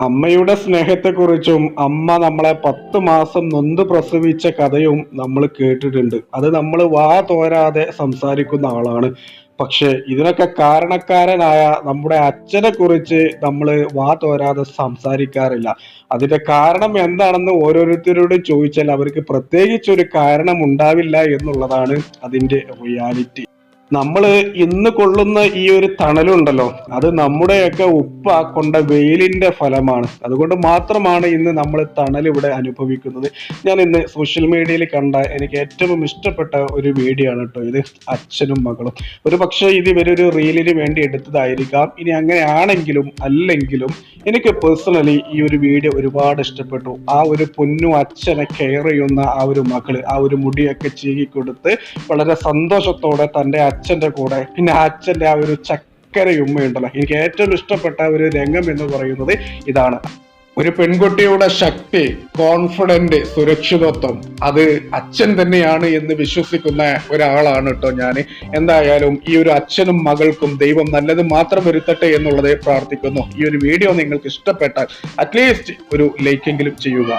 അമ്മയുടെ സ്നേഹത്തെക്കുറിച്ചും അമ്മ നമ്മളെ പത്ത് മാസം നൊന്ത് പ്രസവിച്ച കഥയും നമ്മൾ കേട്ടിട്ടുണ്ട്. അത് നമ്മൾ വാ തോരാതെ സംസാരിക്കുന്ന ആളാണ്. പക്ഷെ ഇതിനൊക്കെ കാരണക്കാരനായ നമ്മുടെ അച്ഛനെ കുറിച്ച് നമ്മൾ വാ തോരാതെ സംസാരിക്കാറില്ല. അതിന്റെ കാരണം എന്താണെന്ന് ഓരോരുത്തരോട് ചോദിച്ചാൽ അവർക്ക് പ്രത്യേകിച്ച് ഒരു കാരണം ഉണ്ടാവില്ല എന്നുള്ളതാണ് അതിന്റെ റിയാലിറ്റി നമ്മൾ ഇന്ന് കൊള്ളുന്ന ഈ ഒരു തണലുണ്ടല്ലോ അത് നമ്മുടെയൊക്കെ ഉപ്പ കൊണ്ട വെയിലിന്റെ ഫലമാണ്. അതുകൊണ്ട് മാത്രമാണ് ഇന്ന് നമ്മൾ തണൽ ഇവിടെ അനുഭവിക്കുന്നത്. ഞാൻ ഇന്ന് സോഷ്യൽ മീഡിയയിൽ കണ്ട എനിക്ക് ഏറ്റവും ഇഷ്ടപ്പെട്ട ഒരു വീഡിയോ ആണ് കേട്ടോ ഇത് അച്ഛനും മകളും. ഒരു പക്ഷേ ഇത് ഇവരൊരു റീലിന് വേണ്ടി എടുത്തതായിരിക്കാം. ഇനി അങ്ങനെയാണെങ്കിലും അല്ലെങ്കിലും എനിക്ക് പേഴ്സണലി ഈ ഒരു വീഡിയോ ഒരുപാട് ഇഷ്ടപ്പെട്ടു. ആ ഒരു പൊന്നു അച്ഛനെ കെയർ ചെയ്യുന്ന ആ ഒരു മകൾ ആ ഒരു മുടിയൊക്കെ ചീകി കൊടുത്ത് വളരെ സന്തോഷത്തോടെ തന്റെ അച്ഛന്റെ കൂടെ. പിന്നെ അച്ഛന്റെ ആ ഒരു ചക്കരയുമ്മയുണ്ടല്ലോ എനിക്ക് ഏറ്റവും ഇഷ്ടപ്പെട്ട ഒരു രംഗം എന്ന് പറയുന്നത് ഇതാണ്. ഒരു പെൺകുട്ടിയുടെ ശക്തി കോൺഫിഡന്റ് സുരക്ഷിതത്വം അത് അച്ഛൻ തന്നെയാണ് എന്ന് വിശ്വസിക്കുന്ന ഒരാളാണ് കേട്ടോ ഞാൻ എന്തായാലും ഈ ഒരു അച്ഛനും മകൾക്കും ദൈവം നല്ലത് മാത്രം വരുത്തട്ടെ എന്നുള്ളത് പ്രാർത്ഥിക്കുന്നു. ഈ ഒരു വീഡിയോ നിങ്ങൾക്ക് ഇഷ്ടപ്പെട്ടാൽ അറ്റ്ലീസ്റ്റ് ഒരു ലൈക്കെങ്കിലും ചെയ്യുക.